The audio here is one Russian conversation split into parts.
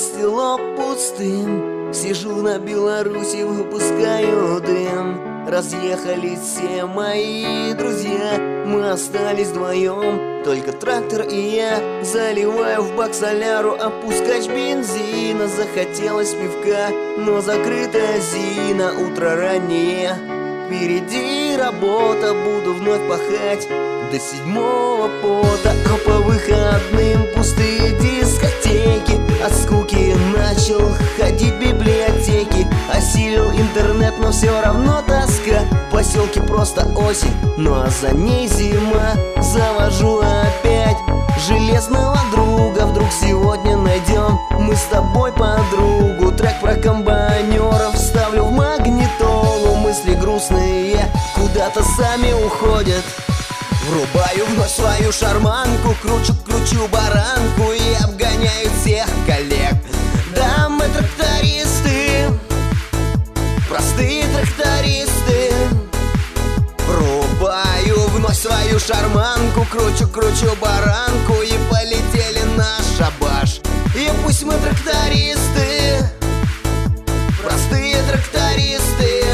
село пустым. Сижу на Беларуси, выпускаю дым. Разъехались все мои друзья Мы остались вдвоем. Только трактор и я Заливаю в бак соляру Опускач бензина. Захотелось пивка Но закрыта зина. Утро раннее Впереди работа Буду вновь пахать До седьмого пота. А по выходным просто осень, ну а за ней зима. Завожу опять железного друга. Вдруг сегодня найдем мы с тобой подругу. Трек про комбайнеров ставлю в магнитолу. Мысли грустные куда-то сами уходят. Врубаю вновь свою шарманку Кручу, кручу баранку И обгоняю мы трактористы. Простые трактористы.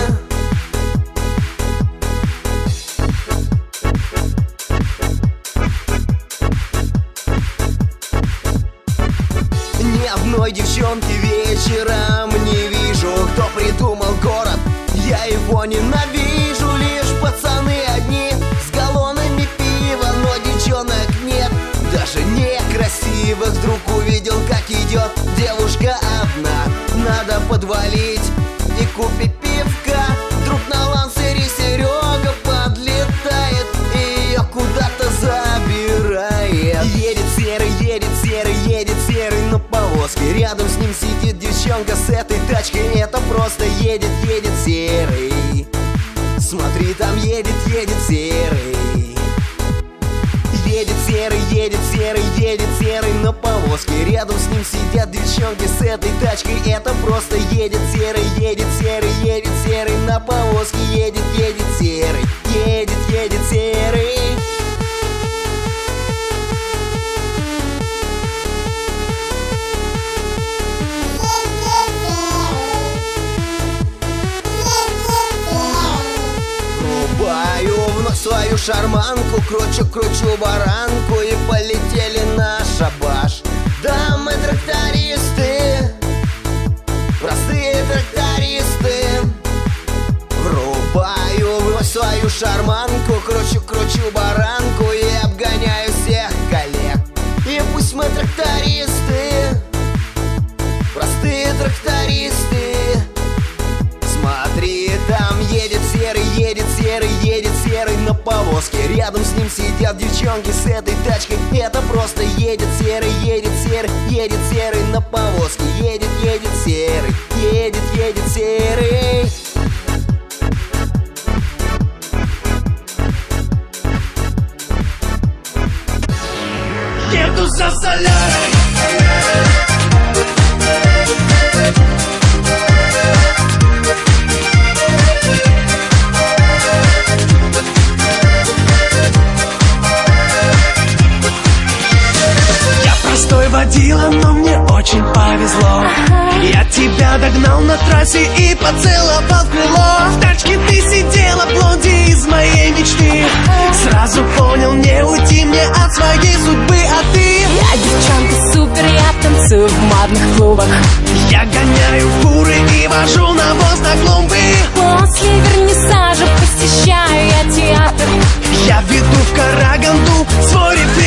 Ни одной девчонки вечером не вижу. Кто придумал город, я его ненавижу. Лишь пацаны одни с галлонами пива Но девчонок нет, даже некрасивых Вдруг увидел, как идет девушка одна. Надо подвалить и купить пивка. Вдруг на лансере Серега подлетает И ее куда-то забирает. Едет серый, едет серый, едет серый на повозке. Рядом с ним сидит девчонка с этой тачкой. Это просто едет, едет серый. Смотри, там едет, едет серый повозке Рядом с ним сидят девчонки с этой тачкой. Это просто едет серый, едет серый, едет серый на повозке свою шарманку Кручу, кручу баранку И полетели на шабаш. Да, мы трактористы Простые трактористы Врубаю свою шарманку Кручу, кручу баранку серый на повозке. Рядом с ним сидят девчонки с этой тачкой. Это просто едет серый, едет серый, едет серый на повозке. Едет, едет серый, едет, едет серый. Еду за солярой водила, но мне очень повезло. Я тебя догнал на трассе и поцеловал в крыло. В тачке ты сидела, блонди из моей мечты. Сразу понял, не уйти мне от своей судьбы, а ты? Я девчонка супер, я танцую в модных клубах. Я гоняю фуры и вожу навоз на клумбы После вернисажа посещаю я театр. Я веду в Караганду свой рефрижератор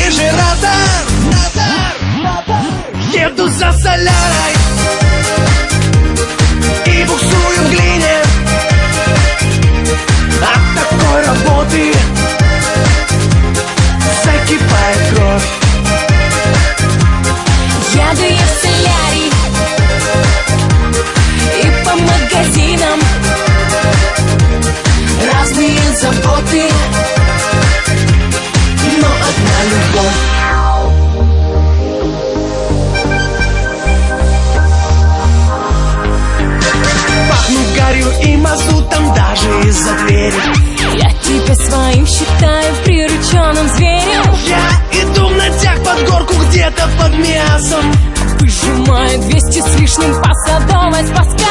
считаю прирученным зверем Я иду на тяг под горку где-то под мясом. Выжимаю Нажимаю 200 с лишним по садовой спаска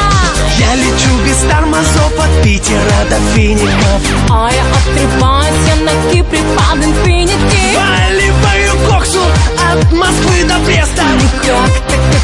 Я лечу без тормозов от Питера до фиников А я отрываюсь, я на Кипре под инфинити Валиваю коксу от Москвы до Бреста. Как так оказалось,